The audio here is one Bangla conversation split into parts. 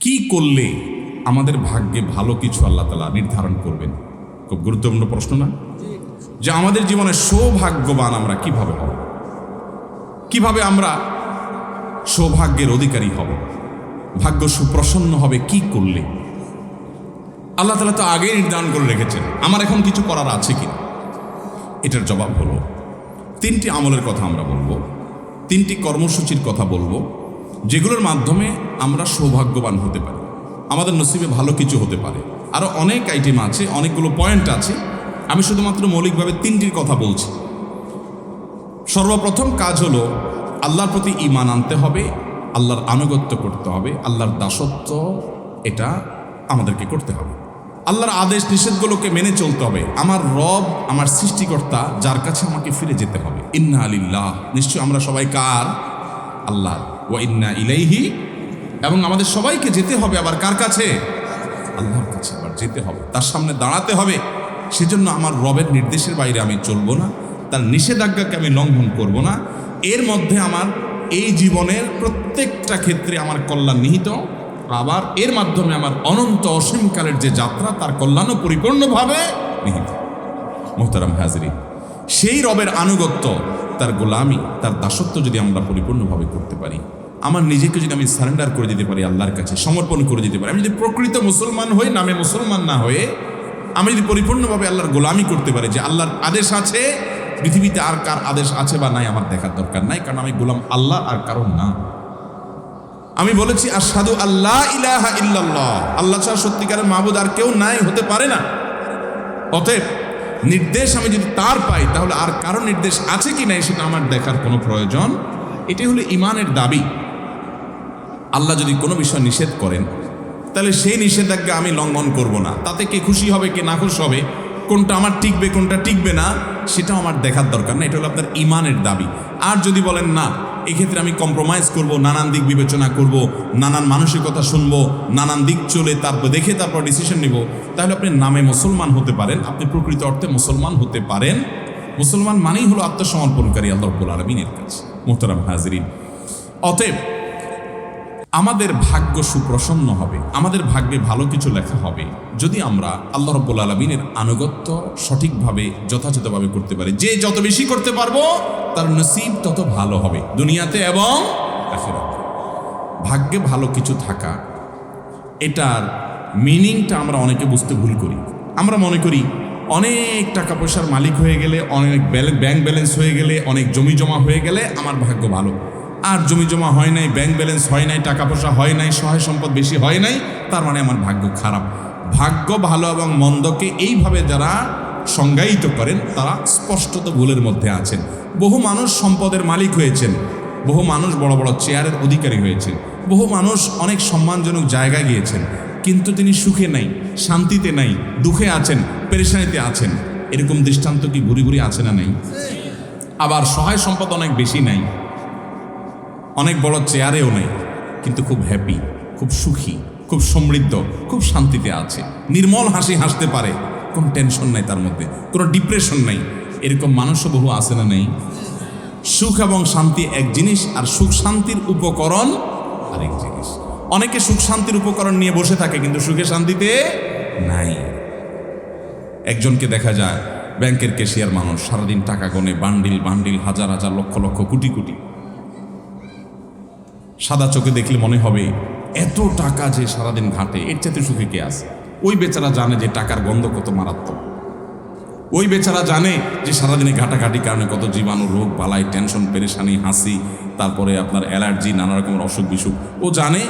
কি করলে আমাদের ভাগ্যে ভালো কিছু আল্লাহ তালা নির্ধারণ করবেন? খুব গুরুত্বপূর্ণ প্রশ্ন না? যে আমাদের জীবনে সৌভাগ্যবান আমরা কীভাবে হব? কীভাবে আমরা সৌভাগ্যের অধিকারী হব? ভাগ্য সুপ্রসন্ন হবে কি করলে? আল্লাহ তালা তো আগেই নির্ধারণ করে রেখেছেন। আমার এখন কিছু করার আছে কি এটার জবাব হলো, তিনটি আমলের কথা আমরা বলব, তিনটি কর্মসূচির কথা বলব যেগুলোর মাধ্যমে আমরা সৌভাগ্যবান হতে পারি। আমাদের নসিবে ভালো কিছু হতে পারে। আরও অনেক আইটেম আছে, অনেকগুলো পয়েন্ট আছে। আমি শুধুমাত্র মৌলিকভাবে তিনটির কথা বলছি। সর্বপ্রথম কাজ হলো, আল্লাহর প্রতি ইমান আনতে হবে, আল্লাহর আনুগত্য করতে হবে, আল্লাহর দাসত্ব এটা আমাদেরকে করতে হবে। আল্লাহর আদেশ নিষেধগুলোকে মেনে চলতে হবে। আমার রব, আমার সৃষ্টিকর্তা, যার কাছে আমাকে ফিরে যেতে হবে। ইন্না আলিল্লাহ নিশ্চয় আমরা সবাই কার? আল্লাহ ও ইলাইহি, এবং আমাদের সবাইকে যেতে হবে আবার কার কাছে? আল্লাহর কাছে আবার যেতে হবে। তার সামনে দাঁড়াতে হবে। সেজন্য আমার রবের নির্দেশের বাইরে আমি চলবো না। তার নিষেধাজ্ঞাকে আমি লঙ্ঘন করব না। এর মধ্যে আমার এই জীবনের প্রত্যেকটা ক্ষেত্রে আমার কল্যাণ নিহিত। আবার এর মাধ্যমে আমার অনন্ত অসীমকালের যে যাত্রা, তার কল্যাণও পরিপূর্ণভাবে নিহিত। মোহতারাম হাজরি সেই রবের আনুগত্য তার গোলামি, তার দাসত্ব যদি আমরা পরিপূর্ণভাবে করতে পারি, আমার নিজেকে যদি আমি সারেন্ডার করে দিতে পারি আল্লাহর কাছে, সমর্পণ করে দিতে পারি, আমি যদি প্রকৃত মুসলমান হই, নামে মুসলমান না হয়ে আমি যদি পরিপূর্ণভাবে আল্লাহর গোলামি করতে পারি যে আল্লাহর আদেশ আছে, পৃথিবীতে আর কার আদেশ আছে বা নাই আমার দেখার দরকার নাই, কারণ আমি গোলাম আল্লাহ আর কারণ না। আমি বলেছি আর সাধু আল্লাহ ইলাহা ইল্লাল্লাহ। আল্লাহ ছাড়া সত্যিকারের মাহবুদ আর কেউ নাই, হতে পারে না। অতএব নির্দেশ আমি যদি তার পাই, তাহলে আর কারও নির্দেশ আছে কি নাই সেটা আমার দেখার কোনো প্রয়োজন? এটি হলো ইমানের দাবি। আল্লাহ যদি কোনো বিষয় নিষেধ করেন, তাহলে সেই নিষেধাজ্ঞা আমি লঙ্ঘন করব না। তাতে কে খুশি হবে, কে না খুশি হবে, কোনটা আমার টিকবে, কোনটা টিকবে না, সেটাও আমার দেখার দরকার না। এটা হলো আপনার ইমানের দাবি। আর যদি বলেন না এক্ষেত্রে আমি কম্প্রোমাইজ করব, নানান দিক বিবেচনা করব, নানান মানসিকতা শুনব, নানান দিক চলে তারপর দেখে তারপর ডিসিশন নিব। তাহলে আপনি নামে মুসলমান হতে পারেন, আপনি প্রকৃত অর্থে মুসলমান হতে পারেন। মুসলমান মানেই হলো আত্মসমর্পণকারী আল্লাহ রব্বুল আলমিনের কাছে মোহতারাম হাজরিন। অতএব আমাদের ভাগ্য সুপ্রসন্ন হবে, আমাদের ভাগ্যে ভালো কিছু লেখা হবে, যদি আমরা আল্লাহ রব্বুল আলমিনের আনুগত্য সঠিকভাবে, যথাযথভাবে করতে পারি। যে যত বেশি করতে পারব তার নসিব তত ভালো হবে, দুনিয়াতে এবং ভাগ্যে ভালো কিছু থাকা, এটার মিনিংটা আমরা অনেকে বুঝতে ভুল করি। আমরা মনে করি অনেক টাকা পয়সার মালিক হয়ে গেলে, অনেক ব্যাংক ব্যালেন্স হয়ে গেলে, অনেক জমি জমা হয়ে গেলে আমার ভাগ্য ভালো। আর জমি জমা হয় নাই ব্যাংক ব্যালেন্স হয় নাই টাকা পয়সা হয় নাই, সহায় সম্পদ বেশি হয় নাই, তার মানে আমার ভাগ্য খারাপ। ভাগ্য ভালো এবং মন্দকে এইভাবে যারা সংজ্ঞায়িত করেন, তারা স্পষ্টত ভুলের মধ্যে আছেন। বহু মানুষ সম্পদের মালিক হয়েছেন। বহু মানুষ বড় বড় চেয়ারের অধিকারী হয়েছেন। বহু মানুষ অনেক সম্মানজনক জায়গায় গিয়েছেন। কিন্তু তিনি সুখে নাই, শান্তিতে নাই, দুঃখে আছেন, পেরেশানিতে আছেন। এরকম দৃষ্টান্ত কি ঘুরি ঘুরি আছে না নাই? আবার সহায় সম্পদ অনেক বেশি নাই। অনেক বড় চেয়ারেও নেই, কিন্তু খুব হ্যাপি খুব সুখী, খুব সমৃদ্ধ, খুব শান্তিতে আছে। নির্মল হাসি হাসতে পারে। কোনো টেনশন নাই তার মধ্যে, কোনো ডিপ্রেশন নাই। এরকম মানুষও বহু আছে না নেই? সুখ এবং শান্তি এক জিনিস, আর সুখ শান্তির উপকরণ আরেক জিনিস। অনেকে সুখ শান্তির উপকরণ নিয়ে বসে থাকে, কিন্তু সুখে শান্তিতে নাই। একজনকে দেখা যায়, ব্যাংকের কেশিয়ার মানুষ, সারাদিন টাকা গনে, বান্ডিল বান্ডিল, হাজার হাজার, লক্ষ লক্ষ, কোটি কোটি। সাদা চোখে দেখলে মনে হবে, এত টাকা যে সারাদিন ঘাটে, এর চাইতে সুখে কে আছে? ওই বেচারা জানে যে টাকার গন্ধ কত মারাত্মক। ওই বেচারা জানে যে সারাদিনে ঘাটাঘাটি কারণে কত জীবাণু, রোগ, বালাই, টেনশন, পেরেশানি, হাসি, তারপরে আপনার অ্যালার্জি, নানা রকমের অসুখ বিসুখ। ও জানে,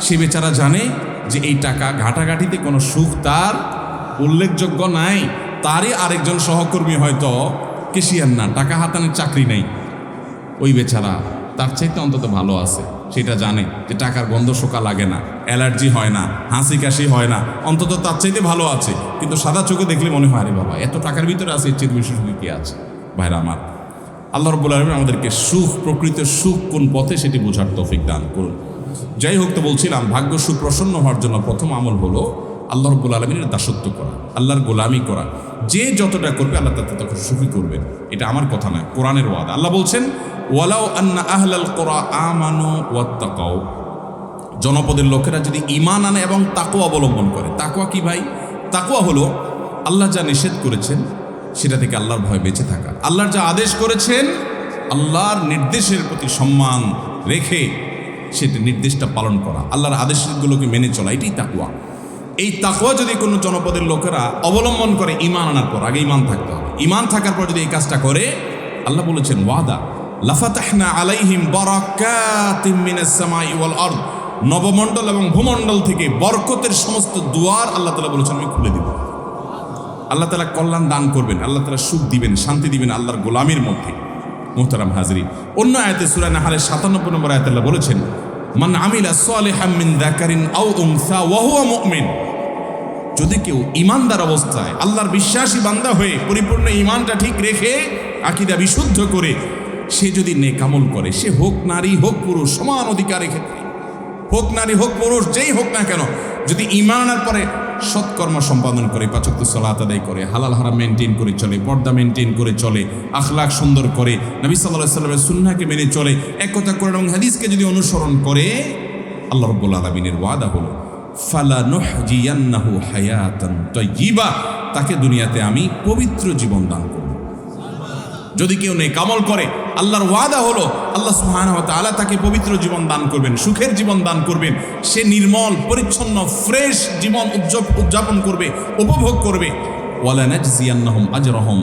সে বেচারা জানে যে এই টাকা ঘাটাঘাটিতে কোনো সুখ তার উল্লেখযোগ্য নাই। তারই আরেকজন সহকর্মী হয়তো কেশিয়ার না, টাকা হাতানোর চাকরি নেই। ওই বেচারা তার চাইতে অন্তত ভালো আছে। সেটা জানে যে টাকার গন্ধ শোকা লাগে না, অ্যালার্জি হয় না, হাসি কাশি হয় না, অন্তত তার চাইতে ভালো আছে। কিন্তু সাদা চোখে দেখলে মনে হয়, আরে বাবা, এত টাকার ভিতরে আছে, এর চেয়ে বেশি সুখী কি আছে? ভাইরা আমার, আল্লাহ রব্বুল আলমিন আমাদেরকে সুখ, প্রকৃত সুখ কোন পথে সেটি বোঝার তৌফিক দান করুন। যাই হোক তো বলছিলাম, ভাগ্য সুপ্রসন্ন হওয়ার জন্য প্রথম আমল হলো আল্লাহ রব্বুল আলমিনের দাসত্ব করা, আল্লাহর গোলামি করা। যে যতটা করবে আল্লাহ তাতে তত সুখী করবেন। এটা আমার কথা নয়, কোরআনের ওয়াদা। আল্লাহ বলছেন ওয়ালাউ আন্না আহলাল কোরআ আমানু ওয়াত্তাকাও জনপদের লোকেরা যদি ইমান আনে এবং তাকুয়া অবলম্বন করে তাকুয়া কি ভাই? তাকুয়া হলো আল্লাহ যা নিষেধ করেছেন, সেটা থেকে আল্লাহর ভয় বেঁচে থাকা। আল্লাহর যা আদেশ করেছেন, আল্লাহর নির্দেশের প্রতি সম্মান রেখে সেটি নির্দেশটা পালন করা, আল্লাহর আদেশগুলোকে মেনে চলা, এটাই তাকুয়া এই তাকুয়া যদি কোনো জনপদের লোকেরা অবলম্বন করে ইমান আনার পর, আগে ইমান থাকতে হবে। ইমান থাকার পর যদি এই কাজটা করে, আল্লাহ বলেছেন, ওয়াদা লাফাতাহনা আলাইহিম বারাকাতিম মিনাস সামাই ওয়াল নবমণ্ডল এবং ভূমণ্ডল থেকে বরকতের সমস্ত দুয়ার আল্লাহ তাআলা বলেছেন, আমি খুলে দিব। আল্লাহ তালা কল্যাণ দান করবেন, আল্লাহ তালা সুখ দিবেন, শান্তি দিবেন আল্লাহর গোলামের মধ্যে। মোহতারাম হাজরি অন্য আয়াতে সুরা নাহালের সাতানব্বই নম্বর আয়াত আল্লাহ বলেছেন, মান আমিলা সালিহাম মিন যাকারিন আও উনসা ওয়া হুয়া মুমিন। যদি কেউ ইমানদার অবস্থায় আল্লাহর বিশ্বাসী বান্দা হয়ে পরিপূর্ণ ইমানটা ঠিক রেখে আকিদা বিশুদ্ধ করে সে যদি নেকামল করে, সে হোক নারী, হোক পুরুষ, সমান অধিকারের ক্ষেত্রে। হোক নারী, হোক পুরুষ, যেই হোক না কেন, যদি ইমান আনার পরে সৎকর্ম সম্পাদন করে পাচক সলাত আদায় করে, হালাল হারাম মেনটেন করে চলে, পর্দা মেনটেন করে চলে আখলাক সুন্দর করে, নবী সাল্লাহ সাল্লামের সুন্নাকে মেনে চলে, এক কথা করে এবং হাদিসকে যদি অনুসরণ করে, আল্লাহ রব্বুল আলমিনের ওয়াদা হলো তাকে দুনিয়াতে আমি পবিত্র জীবন দান করব। যদি কেউ নেই কামল করে আল্লাহর ওয়াদা হলো, আল্লাহ ওয়া তাআলা তাকে পবিত্র জীবন দান করবেন, সুখের জীবন দান করবেন। সে নির্মল, পরিচ্ছন্ন, ফ্রেশ জীবন উদযাপ, উদযাপন করবে, উপভোগ করবে। আজরাহুম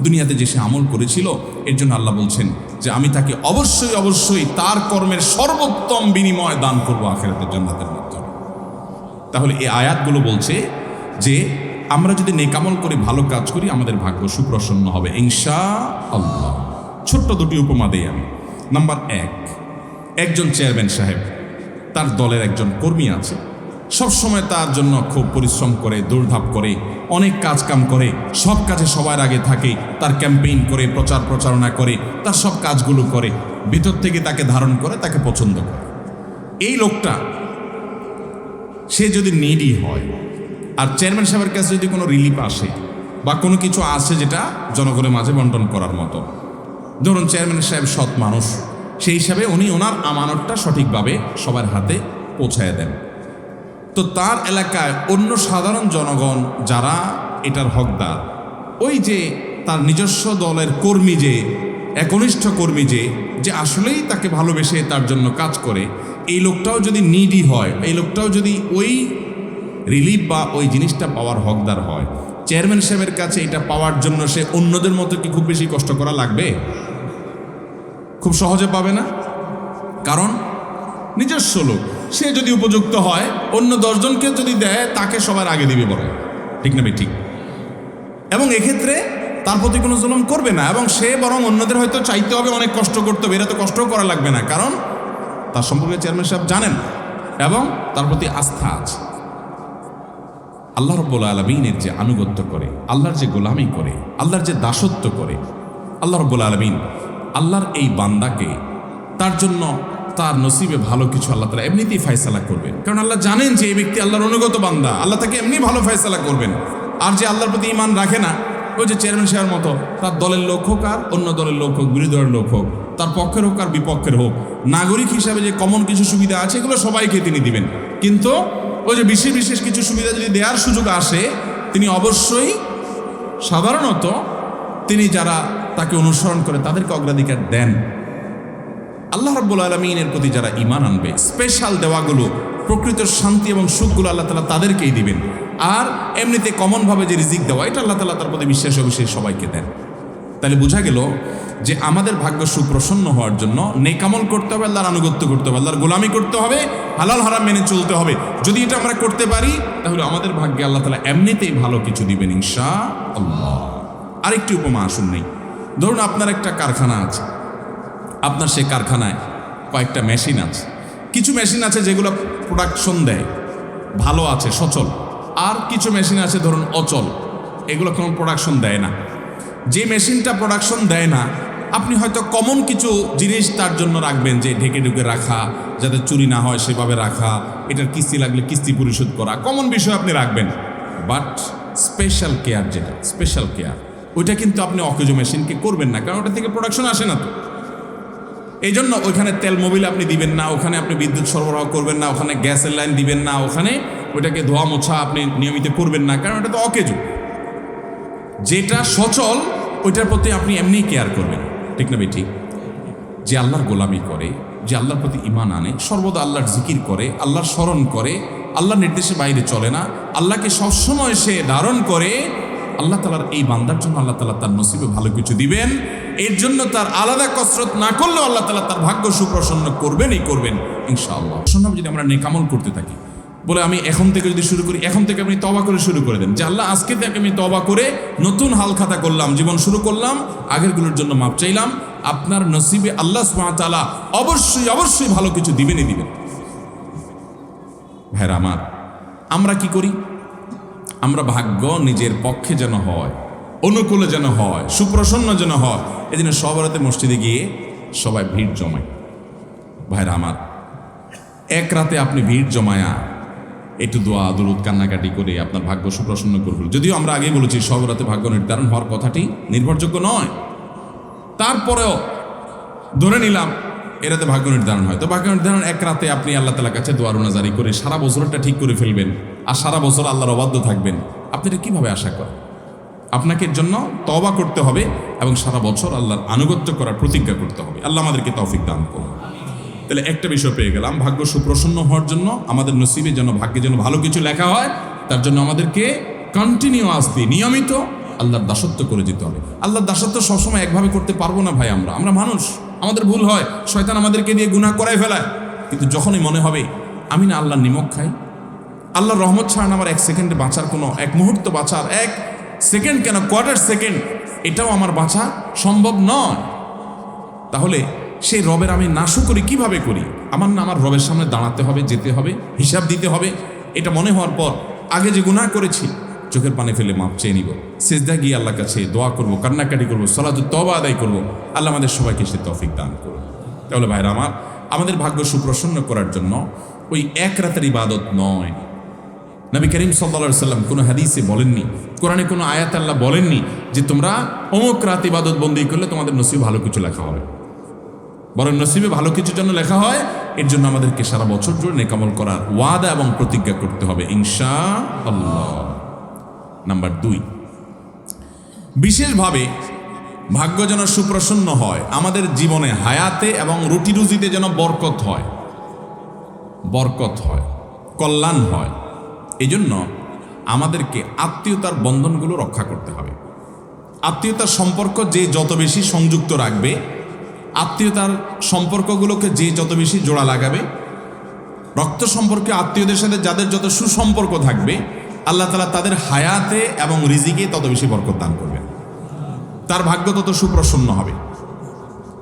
দুনিয়াতে যে সে আমল করেছিল, এর জন্য আল্লাহ বলছেন যে, আমি তাকে অবশ্যই অবশ্যই তার কর্মের সর্বোত্তম বিনিময় দান করব আখেরাতের জান্নাতের মাধ্যমে তাহলে এই আয়াতগুলো বলছে যে আমরা যদি নেকামল করে, ভালো কাজ করি, আমাদের ভাগ্য সুপ্রসন্ন হবে। ইনশা আল্লাহ ছোট্ট দুটি উপমা দেই আমি। নাম্বার এক, একজন চেয়ারম্যান সাহেব, তার দলের একজন কর্মী আছে। সবসময় তার জন্য খুব পরিশ্রম করে দৌড়ধাপ করে, অনেক কাজ কাম করে, সব কাজে সবার আগে থাকে, তার ক্যাম্পেইন করে, প্রচার প্রচারণা করে, তার সব কাজগুলো করে, ভিতর থেকে তাকে ধারণ করে, তাকে পছন্দ করে। এই লোকটা, সে যদি নিডি হয় আর চেয়ারম্যান সাহেবের কাছে যদি কোনো রিলিফ আসে বা কোনো কিছু আসে যেটা জনগণের মাঝে বন্টন করার মতো, ধরুন চেয়ারম্যান সাহেব সৎ মানুষ, সেই হিসাবে উনি ওনার আমানতটা সঠিকভাবে সবার হাতে পৌঁছায় দেন। তো তার এলাকায় অন্য সাধারণ জনগণ যারা এটার হকদার, ওই যে তার নিজস্ব দলের কর্মী যে, একনিষ্ঠ কর্মী যে যে আসলেই তাকে ভালোবেসে তার জন্য কাজ করে, এই লোকটাও যদি নিডি হয়, এই লোকটাও যদি ওই রিলিফ বা ওই জিনিসটা পাওয়ার হকদার হয়। চেয়ারম্যান সাহেবের কাছে এটা পাওয়ার জন্য সে অন্যদের মতো কি খুব বেশি কষ্ট করা লাগবে? খুব সহজে পাবে না? কারণ নিজস্ব লোক। সে যদি উপযুক্ত হয়, অন্য দশজনকে যদি দেয়, তাকে সবার আগে দিবে বলে। ঠিক না ঠিক। এবং এক্ষেত্রে তার প্রতি কোনো জুলুম করবে না এবং সে বরং অন্যদের হয়তো চাইতে হবে, অনেক কষ্ট করতে হবে। এরা তো কষ্টও করা লাগবে না। কারণ তার সম্পর্কে চেয়ারম্যান সাহেব জানেন এবং তার প্রতি আস্থা আছে। আল্লাহ রব্বুল আলমিনের যে আনুগত্য করে, আল্লাহর যে গোলামি করে, আল্লাহর যে দাসত্ব করে, আল্লাহ রব্বুল আলমিন আল্লাহর এই বান্দাকে তার জন্য তার নসিবে ভালো কিছু আল্লাহ তালা এমনিতেই ফয়সালা করবেন। কারণ আল্লাহ জানেন যে এই ব্যক্তি আল্লাহর অনুগত বান্দা। আল্লাহ তাকে এমনি ভালো ফয়সালা করবেন। আর যে আল্লাহর প্রতি ইমান রাখে না, ওই যে চেয়ারম্যান সাহেবের মতো, তার দলের লোক হোক আর অন্য দলের লোক হোক, বিরোধী দলের লোক হোক, তার পক্ষের হোক আর বিপক্ষের হোক, নাগরিক হিসাবে যে কমন কিছু সুবিধা আছে, এগুলো সবাইকে তিনি দিবেন। কিন্তু ওই যে বিশেষ বিশেষ কিছু সুবিধা যদি দেওয়ার সুযোগ আসে, তিনি অবশ্যই সাধারণত তিনি যারা তাকে অনুসরণ করে তাদেরকে অগ্রাধিকার দেন। আল্লাহ রব্বুল আলমিনের প্রতি যারা ইমান আনবে স্পেশাল দেওয়াগুলো, প্রকৃত শান্তি এবং সুখগুলো আল্লাহ তালা তাদেরকেই দিবেন। আর এমনিতে কমনভাবে যে রিজিক দেওয়া, এটা আল্লাহ তালা তার প্রতি বিশ্বাস অবশ্যই সবাইকে দেন। তাহলে বোঝা গেল যে আমাদের ভাগ্য সুপ্রসন্ন হওয়ার জন্য নেকামল করতে হবে, আল্লাহর আনুগত্য করতে হবে, আল্লাহর গোলামি করতে হবে, হালাল হারাম মেনে চলতে হবে। যদি এটা আমরা করতে পারি, তাহলে আমাদের ভাগ্যে আল্লাহ তালা এমনিতেই ভালো কিছু দিবেন ইনশা আল্লাহ আরেকটি উপমা আসুন নেই। ধরুন আপনার একটা কারখানা আছে। আপনার সেই কারখানায় কয়েকটা মেশিন আছে। কিছু মেশিন আছে যেগুলো প্রোডাকশন দেয়, ভালো আছে, সচল। আর কিছু মেশিন আছে ধরুন অচল। এগুলো কোনো প্রোডাকশন দেয় না। যে মেশিনটা প্রোডাকশন দেয় না আপনি হয়তো কমন কিছু জিনিস তার জন্য রাখবেন যে ঢেকে ঢুকে রাখা, যাতে চুরি না হয় সেভাবে রাখা, এটার কিস্তি লাগলে কিস্তি পরিশোধ করা কমন বিষয় আপনি রাখবেন। বাট স্পেশাল কেয়ার যেটা স্পেশাল কেয়ার ওইটা কিন্তু আপনি অকেজো মেশিনকে করবেন না, কারণ ওটা থেকে প্রোডাকশন আসে না তো। এই জন্য ওইখানে তেল মোবিল আপনি দিবেন না, ওখানে আপনি বিদ্যুৎ সরবরাহ করবেন না, ওখানে গ্যাসের লাইন দিবেন না, ওখানে ওইটাকে ধোয়া মোছা আপনি নিয়মিত করবেন না, কারণ এটা তো অকেজো। যেটা সচল, ওইটার প্রতি আপনি এমনি কেয়ার করবেন। ঠিক না যে আল্লাহর গোলামি করে, যে আল্লাহর প্রতি ইমান আনে, সর্বদা আল্লাহর জিকির করে, আল্লাহর স্মরণ করে, আল্লাহর নির্দেশে বাইরে চলে না, আল্লাহকে সবসময় সে ধারণ করে, আল্লাহ তালার এই বান্দার জন্য আল্লাহ তালা তার নসিবে ভালো কিছু দিবেন। এর জন্য তার আলাদা কসরত না করলেও আল্লাহ তালা তার ভাগ্য সুপ্রসন্ন করবেনই করবেন, ইনশাআল্লাহ। প্রসন্ন যদি আমরা নেকামল করতে থাকি বলে আমি এখন থেকে যদি শুরু করি, এখন থেকে আপনি তবা করে শুরু করে দেন। যে আল্লাহ, আজকে থেকে আমি তবা করে নতুন হাল খাতা করলাম, জীবন শুরু করলাম, আগেরগুলোর জন্য মাপ চাইলাম, আপনার নসিবে আল্লাহ সুবহানাহু অবশ্যই অবশ্যই ভালো কিছু দিবেনই দিবেন। ভাইরা আমার, আমরা কি করি? আমরা ভাগ্য নিজের পক্ষে যেন হয়, অনুকূলে যেন হয়, সুপ্রসন্ন যেন হয়। এই জন্য সব রাতে মসজিদে গিয়ে সবাই ভিড় জমায়। ভাইরা আমার, এক রাতে আপনি ভিড় জমায়া একটু দোয়া, দুরুদ, কান্নাকাটি করে আপনার ভাগ্য সুপ্রসন্ন করবেন যদিও আমরা আগে বলেছি সব রাতে ভাগ্য নির্ধারণ হওয়ার কথাটি নির্ভরযোগ্য নয়। তারপরেও ধরে নিলাম, এরাতে ভাগ্য নির্ধারণ হয়। তো ভাগ্য নির্ধারণ এক রাতে আপনি আল্লাহ তালার কাছে দোয়ারুনা জারি করে সারা বছরটা ঠিক করে ফেলবেন আর সারা বছর আল্লাহর অবাধ্য থাকবেন। আপনি এটা কীভাবে আশা করেন? আপনাকে জন্য তবা করতে হবে এবং সারা বছর আল্লাহর আনুগত্য করার প্রতিজ্ঞা করতে হবে। আল্লাহ আমাদেরকে তৌফিক দান করুন। তাহলে একটা বিষয় পেয়ে গেলাম, ভাগ্য সুপ্রসন্ন হওয়ার জন্য, আমাদের নসিবে যেন ভাগ্যে যেন ভালো কিছু লেখা হয়, তার জন্য আমাদেরকে কন্টিনিউয়াসলি নিয়মিত আল্লাহর দাসত্ব করে যেতে হবে। আল্লাহর দাসত্ব সবসময় একভাবে করতে পারব না ভাই আমরা। আমরা মানুষ, আমাদের ভুল হয়, শয়তান আমাদেরকে দিয়ে গুনাহ করাই ফেলায়। কিন্তু যখনই মনে হবে, আমি না আল্লাহর নিমক খাই, আল্লাহর রহমত ছাড়া আমার এক সেকেন্ডে বাঁচার কোনো, এক মুহূর্ত বাঁচার, এক সেকেন্ড কেন কোয়ার্টার সেকেন্ড এটাও আমার বাঁচা সম্ভব নয়। তাহলে সেই রবের আমি নাশু করি, কীভাবে করি? আমার না আমার রবের সামনে দাঁড়াতে হবে, যেতে হবে, হিসাব দিতে হবে। এটা মনে হওয়ার পর আগে যে গুনাহ করেছি, চোখের পানে ফেলে মাপ চেয়ে নিব। সেজদা গিয়ে আল্লাহর কাছে দোয়া করব, কান্নাকাটি করব, সলাত তবা আদায় করব। আল্লাহ আমাদের সবাইকে সে তৌফিক দান করুন। তাহলে ভাইরা আমার, আমাদের ভাগ্য সুপ্রসন্ন করার জন্য ওই এক রাতের ইবাদত নয়। নবী করিম সাল্লা সাল্লাম কোনো হাদিসে বলেননি, কোরআনে কোনো আয়াত আল্লাহ বলেননি যে তোমরা অমুক রাত ইবাদত বন্দি করলে তোমাদের নসিব ভালো কিছু লেখা হবে। বরং নসিবে ভালো কিছুর জন্য লেখা হয়, এর জন্য আমাদেরকে সারা বছর জুড়ে নেকামল করার ওয়াদা এবং প্রতিজ্ঞা করতে হবে ইনশা আল্লাহ নাম্বার দুই, বিশেষভাবে ভাগ্য যেন সুপ্রসন্ন হয়, আমাদের জীবনে হায়াতে এবং রুটি রুজিতে যেন বরকত হয়। বরকত হয়, কল্যাণ হয় এই জন্য আমাদেরকে আত্মীয়তার বন্ধনগুলো রক্ষা করতে হবে। আত্মীয়তার সম্পর্ক যে যত বেশি সংযুক্ত রাখবে আত্মীয়তার সম্পর্কগুলোকে যে যত বেশি জোড়া লাগাবে, রক্ত সম্পর্কে আত্মীয়দের সাথে যাদের যত সুসম্পর্ক থাকবে, আল্লাহ তালা তাদের হায়াতে এবং রিজিকে তত বেশি বরকত দান করবেন। তার ভাগ্য তত সুপ্রসন্ন হবে।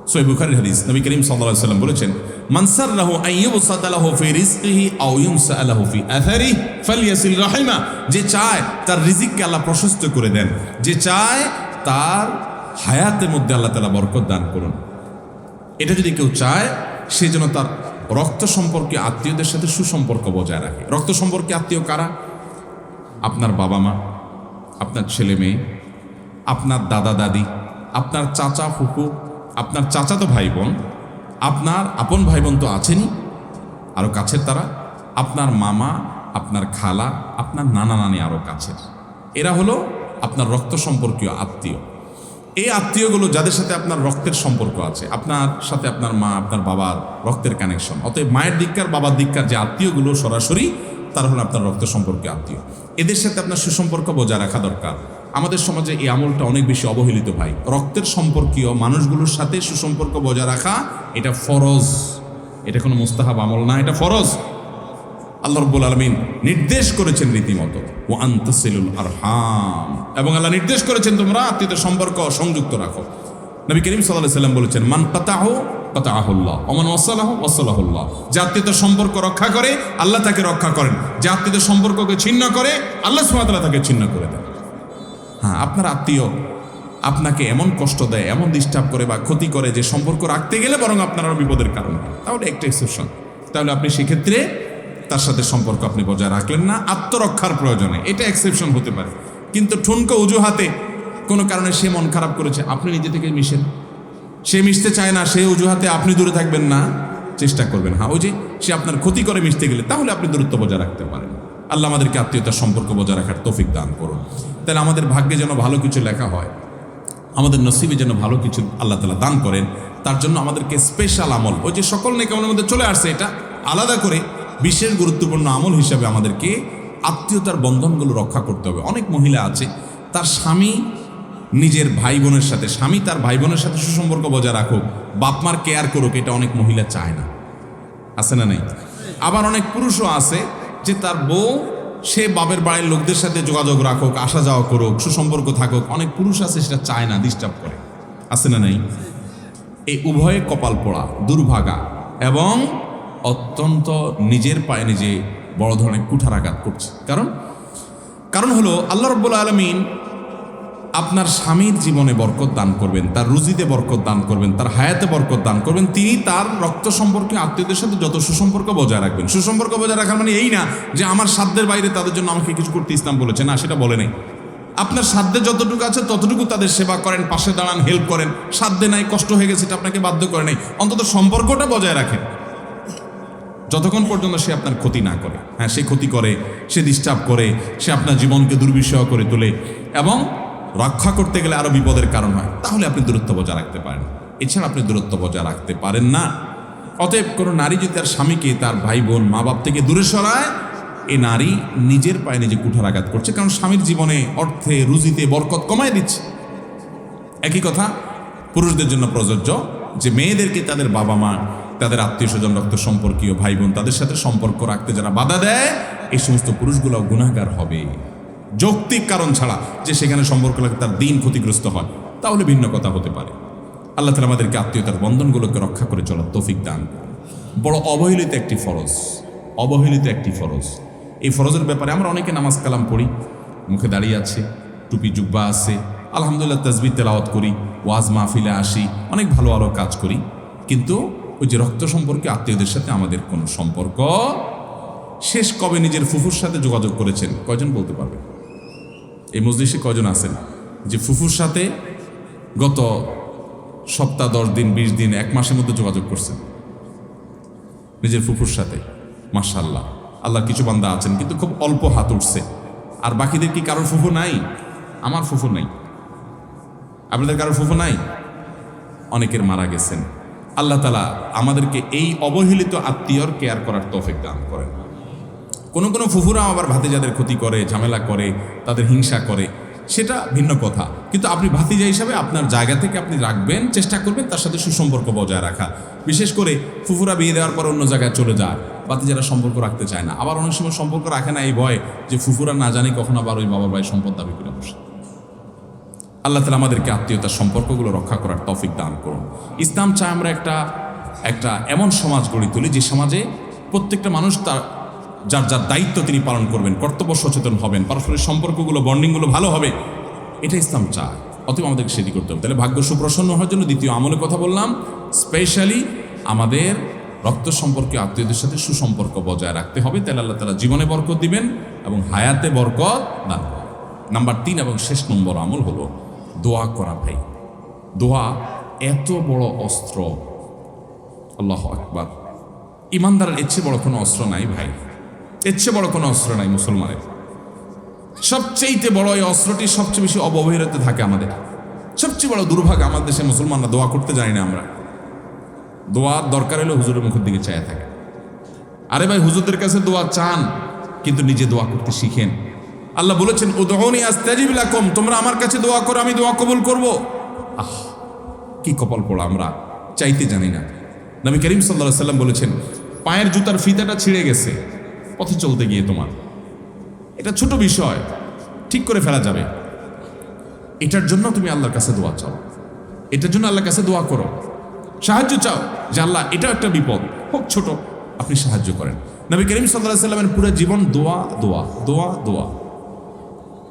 সৈয় বুখারীর হাদিস, নবী করিম আলাইহি সাল্লাম বলেছেন মানসার রাহু আইয়ুবসাতালাহু ফি রিজকিহি আও ইউমসালাহু ফি আথারি ফালইয়াসিল রাহিমা। যে চায় তার রিজিককে আল্লাহ প্রশস্ত করে দেন। যে চায় তার হায়াতের মধ্যে আল্লাহ তাআলা বরকত দান করুন। এটা যদি কেউ চায়, সে যেন তার রক্ত সম্পর্কে আত্মীয়দের সাথে সুসম্পর্ক বজায় রাখে। রক্ত সম্পর্কে আত্মীয় কারা? আপনার বাবা মা, আপনার ছেলে মেয়ে, আপনার দাদা দাদি, আপনার চাচা ফুকু আপনার চাচাতো ভাই বোন আপনার আপন ভাই বোন তো আছেনই। আরও কাছের তারা, আপনার মামা, আপনার খালা, আপনার নানা নানি আরও কাছের। এরা হলো আপনার রক্ত সম্পর্কীয় আত্মীয়। এই আত্মীয়গুলো যাদের সাথে আপনার রক্তের সম্পর্ক আছে, আপনার সাথে আপনার মা, আপনার বাবার রক্তের কানেকশন অতএব মায়ের দিককার, বাবার দিককার যে আত্মীয়গুলো সরাসরি, তারা হলো আপনার রক্ত সম্পর্কে আত্মীয়। এদের সাথে আপনার সুসম্পর্ক বজায় রাখা দরকার। আমাদের সমাজে এই আমলটা অনেক বেশি অবহেলিত ভাই। রক্তের সম্পর্কীয় মানুষগুলোর সাথে সুসম্পর্ক বজায় রাখা, এটা ফরজ। এটা কোনো মুস্তাহাব আমল না, এটা ফরজ। আল্লাহ রব্বুল আলমিন নির্দেশ করেছেন রীতিমতো ও আন্তসিলুল আরহাম এবং আল্লাহ নির্দেশ করেছেন তোমরা আত্মীয়দের সম্পর্ক সংযুক্ত রাখো। নবী করিম সাল্লাহ সাল্লাম বলেছেন, মান কাতাহ কাতাহুল্লাহ অমান ওসালাহ ওসালাহুল্লাহ যে আত্মীয়তার সম্পর্ক রক্ষা করে, আল্লাহ তাকে রক্ষা করেন। যে আত্মীয়দের সম্পর্ককে ছিন্ন করে, আল্লাহ সুমাতালা তাকে ছিন্ন করে দেন। হ্যাঁ আপনার আত্মীয় আপনাকে এমন কষ্ট দেয়, এমন ডিস্টার্ব করে বা ক্ষতি করে যে সম্পর্ক রাখতে গেলে বরং আপনার বিপদের কারণ তাহলে একটা এক্সেপশন তাহলে আপনি সেক্ষেত্রে তার সাথে সম্পর্ক আপনি বজায় রাখলেন না, আত্মরক্ষার প্রয়োজনে। এটা এক্সেপশন হতে পারে। কিন্তু ঠুনকো অজুহাতে কোনো কারণে সে মন খারাপ করেছে, আপনি নিজে থেকে মিশেন। সে মিশতে চায় না, সে অজুহাতে আপনি দূরে থাকবেন না, চেষ্টা করবেন। হ্যাঁ ওই যে সে আপনার ক্ষতি করে মিশতে গেলে, তাহলে আপনি দূরত্ব বজায় রাখতে পারেন। আল্লাহ আমাদেরকে আত্মীয়তার সম্পর্ক বজায় রাখার তৌফিক দান করুন। তাহলে আমাদের ভাগ্যে যেন ভালো কিছু লেখা হয়, আমাদের নসিবে যেন ভালো কিছু আল্লাহ তালা দান করেন, তার জন্য আমাদেরকে স্পেশাল আমল, ওই যে সকল নেকামলের মধ্যে চলে আসছে, এটা আলাদা করে বিশেষ গুরুত্বপূর্ণ আমল হিসাবে আমাদেরকে আত্মীয়তার বন্ধনগুলো রক্ষা করতে হবে। অনেক মহিলা আছে, তার স্বামী নিজের ভাই বোনের সাথে, স্বামী তার ভাই বোনের সাথে সুসম্পর্ক বজায় রাখুক বাপমার কেয়ার করুক, এটা অনেক মহিলা চায় না। আছে না নেই? আবার অনেক পুরুষও আছে যে তার বউ, সে বাপের বাড়ির লোকদের সাথে যোগাযোগ রাখুক, আসা যাওয়া করুক, সুসম্পর্ক থাকুক, অনেক পুরুষ আছে সেটা চায় না ডিস্টার্ব করে। আছে না নেই? এই উভয়ে কপাল পোড়া, দুর্ভাগা এবং অত্যন্ত নিজের পায়ে নিজে বড় ধরনের কুঠারাঘাত করছে। কারণ? কারণ হলো, আল্লাহ রব্বুল আলমিন আপনার স্বামীর জীবনে বরকত দান করবেন, তার রুজিতে বরকত দান করবেন, তার হায়াতে বরকত দান করবেন, তিনি তার রক্ত সম্পর্কে আত্মীয়দের সাথে যত সুসম্পর্ক বজায় রাখবেন। সুসম্পর্ক বজায় রাখার মানে এই না যে আমার সাধ্যের বাইরে তাদের জন্য আমাকে কিছু করতে ইসলাম বলেছে। না, সেটা বলে নেই। আপনার সাধ্যে যতটুকু আছে ততটুকু তাদের সেবা করেন, পাশে দাঁড়ান, হেল্প করেন। সাধ্যে নাই, কষ্ট হয়ে গেছে, এটা আপনাকে বাধ্য করে নেই। অন্তত সম্পর্কটা বজায় রাখেন। যতক্ষণ পর্যন্ত সে আপনার ক্ষতি না করে হ্যাঁ সে ক্ষতি করে, সে ডিস্টার্ব করে, সে আপনার জীবনকে দুর্বিষহ করে তোলে এবং রক্ষা করতে গেলে আরও বিপদের কারণ হয়, তাহলে আপনি দূরত্ব বজায় রাখতে পারেন। এছাড়া আপনি দূরত্ব বজায় রাখতে পারেন না। অতএব কোনো নারী যদি তার স্বামীকে, তার ভাই বোন মা বাপ থেকে দূরে সরায়, এ নারী নিজের পায়ে নিজে কুঠারাঘাত করছে, কারণ স্বামীর জীবনে অর্থে, রুজিতে বরকত কমায় দিচ্ছে। একই কথা, পুরুষদের জন্য প্রযোজ্য যে মেয়েদেরকে তাদের বাবা মা তাদের আত্মীয় স্বজন, রক্ত সম্পর্কীয় ভাই বোন তাদের সাথে সম্পর্ক রাখতে যারা বাধা দেয়, এই সমস্ত পুরুষগুলো গুণাগার হবে। যৌক্তিক কারণ ছাড়া যে সেখানে সম্পর্ক রাখতে তার দিন ক্ষতিগ্রস্ত হয়, তাহলে ভিন্ন কথা হতে পারে। আল্লাহ তালা আমাদেরকে আত্মীয়তার বন্ধনগুলোকে রক্ষা করে চলার তৌফিক দান। বড় অবহেলিত একটি ফরজ, অবহেলিত একটি ফরজ। এই ফরজের ব্যাপারে আমরা অনেকে নামাজ কালাম পড়ি, মুখে দাঁড়িয়ে আছে, টুপি, জুব্বা আছে, আলহামদুলিল্লাহ তসবি তেলাওয়াত করি, ওয়াজ মাহফিলে আসি, অনেক ভালো ভালো কাজ করি। কিন্তু ওই যে রক্ত সম্পর্কে আত্মীয়দের সাথে আমাদের কোনো সম্পর্ক শেষ কবে নিজের ফুফুর সাথে যোগাযোগ করেছেন? কয়জন বলতে পারবে? এই মজলিসে কয়জন আছেন? যে ফুফুর সাথে গত সপ্তাহ, দশ দিন, বিশ দিন, এক মাসের মধ্যে যোগাযোগ করছেন। নিজের ফুফুর সাথে। মাশাল্লাহ আল্লাহ কিছু বান্দা আছেন, কিন্তু খুব অল্প হাত উঠছে। আর বাকিদের কি কারোর ফুফু নাই? আমার ফুফু নাই। আপনাদের কারোর ফুফু নাই? অনেকের মারা গেছেন। আল্লাহ তালা আমাদেরকে এই অবহেলিত আত্মীয়র কেয়ার করার তৌফিক দান করেন। কোনো কোনো ফুফুরা আবার ভাতে ভাতিজাদের ক্ষতি করে, ঝামেলা করে, তাদের হিংসা করে, সেটা ভিন্ন কথা। কিন্তু আপনি ভাতিজা হিসাবে আপনার জায়গা থেকে আপনি রাখবেন, চেষ্টা করবেন তার সাথে সুসম্পর্ক বজায় রাখা। বিশেষ করে ফুফুরা বিয়ে দেওয়ার পর অন্য জায়গায় চলে যায়, ভাতিজারা সম্পর্ক রাখতে চায় না। আবার অনেক সময় সম্পর্ক রাখে না এই ভয় যে ফুফুরা না জানে কখন আবার ওই বাবার ভাই সম্পদ দাবি করে বসে। আল্লাহ তালা আমাদেরকে আত্মীয়তার সম্পর্কগুলো রক্ষা করার তৌফিক দান করুন। ইসলাম চায় আমরা একটা একটা এমন সমাজ গড়ে তুলি যে সমাজে প্রত্যেকটা মানুষ তার, যার যার দায়িত্ব তিনি পালন করবেন, কর্তব্য সচেতন হবেন, পারস্পরিক সম্পর্কগুলো, বন্ডিংগুলো ভালো হবে, এটা ইসলাম চায়। অতএব আমাদেরকে সেটি করতে হবে। তাহলে ভাগ্য সুপ্রসন্ন হওয়ার জন্য দ্বিতীয় আমলের কথা বললাম স্পেশালি আমাদের রক্ত সম্পর্কে আত্মীয়দের সাথে সুসম্পর্ক বজায় রাখতে হবে। তাহলে আল্লাহ তালা জীবনে বরকত দিবেন এবং হায়াতে বরকত দান নাম্বার তিন এবং শেষ নম্বর আমল হলো দোয়া করা ভাই। দোয়া এত বড় অস্ত্র। আল্লাহ আকবার। ইমানদারের এর চেয়ে বড় কোনো অস্ত্র নাই ভাই। এর চেয়ে বড় কোনো অস্ত্র নাই মুসলমানের। সবচেয়েতে বড় এই অস্ত্রটি সবচেয়ে বেশি অবহেলিত থাকে আমাদের। সবচেয়ে বড় দুর্ভাগ্য আমাদের দেশে মুসলমানরা দোয়া করতে জানি না আমরা। দোয়ার দরকার হলে হুজুরের মুখের দিকে চায় থাকে। আরে ভাই, হুজুরদের কাছে দোয়া চান, কিন্তু নিজে দোয়া করতে শিখেন। আল্লাহ বলেছেন উদহনি আস্তাজিব লাকুম, তোমরা আমার কাছে দোয়া করো, আমি দোয়া কবুল করব। আহ, কি কপাল পড়া আমরা, চাইতে জানি না। নবী করিম সাল্লাহ সাল্লাম বলেছেন, পায়ের জুতার ফিতাটা ছিঁড়ে গেছে, পথে চলতে গিয়ে তোমার। এটা ছোট বিষয়, ঠিক করে ফেলা যাবে। এটার জন্য তুমি আল্লাহর কাছে দোয়া চাও। এটার জন্য আল্লাহর কাছে দোয়া করো। সাহায্য চাও যে আল্লাহ, এটা একটা বিপদ, হোক ছোট, আপনি সাহায্য করেন। নবী করিম সাল্লাহ সাল্লামের পুরো জীবন দোয়া দোয়া দোয়া দোয়া।